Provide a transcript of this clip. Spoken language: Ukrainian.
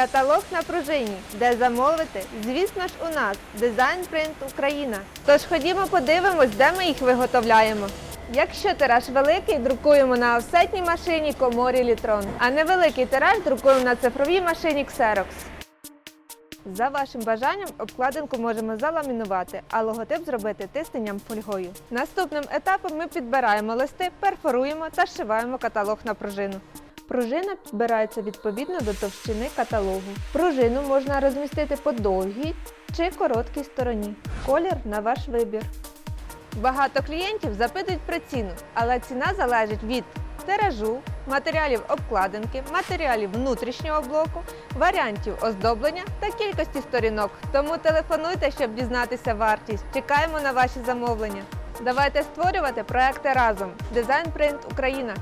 Каталог на пружині, де замовити, звісно ж, у нас Дизайн Принт Україна. Тож ходімо подивимось, де ми їх виготовляємо. Якщо тираж великий, друкуємо на офсетній машині Коморі Літрон, а невеликий тираж друкуємо на цифровій машині Xerox. За вашим бажанням обкладинку можемо заламінувати, а логотип зробити тисненням фольгою. Наступним етапом ми підбираємо листи, перфоруємо та зшиваємо каталог на пружину. Пружина підбирається відповідно до товщини каталогу. Пружину можна розмістити по довгій чи короткій стороні. Колір на ваш вибір. Багато клієнтів запитують про ціну, але ціна залежить від тиражу, матеріалів обкладинки, матеріалів внутрішнього блоку, варіантів оздоблення та кількості сторінок. Тому телефонуйте, щоб дізнатися вартість. Чекаємо на ваші замовлення. Давайте створювати проекти разом. Дизайн Принт Україна.